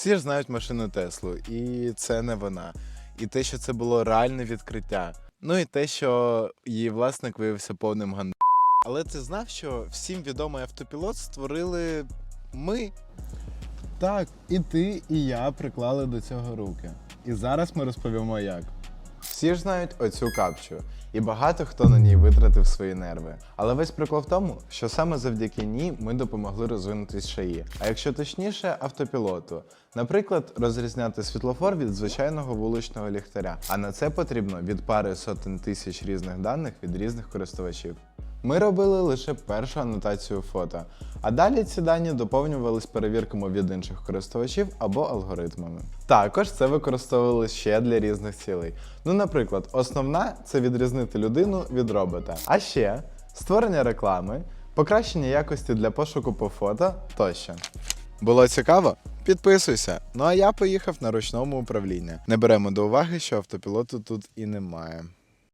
Всі ж знають машину Теслу, і це не вона. І те, що це було реальне відкриття. Ну і те, що її власник виявився повним ган. Але ти знав, що всім відомий автопілот створили ми. Так, і ти, і я приклали до цього руки. І зараз ми розповімо як. Всі ж знають оцю капчу, і багато хто на ній витратив свої нерви. Але весь прикол в тому, що саме завдяки ній ми допомогли розвинутись шаї. А якщо точніше, автопілоту. Наприклад, розрізняти світлофор від звичайного вуличного ліхтаря. А на це потрібно від пари сотень тисяч різних даних від різних користувачів. Ми робили лише першу анотацію фото, а далі ці дані доповнювались перевірками від інших користувачів або алгоритмами. Також це використовували ще для різних цілей. Ну, наприклад, основна це відрізнити людину від робота. А ще створення реклами, покращення якості для пошуку по фото тощо. Було цікаво? Підписуйся. Ну а я поїхав на ручному управління. Не беремо до уваги, що автопілоту тут і немає.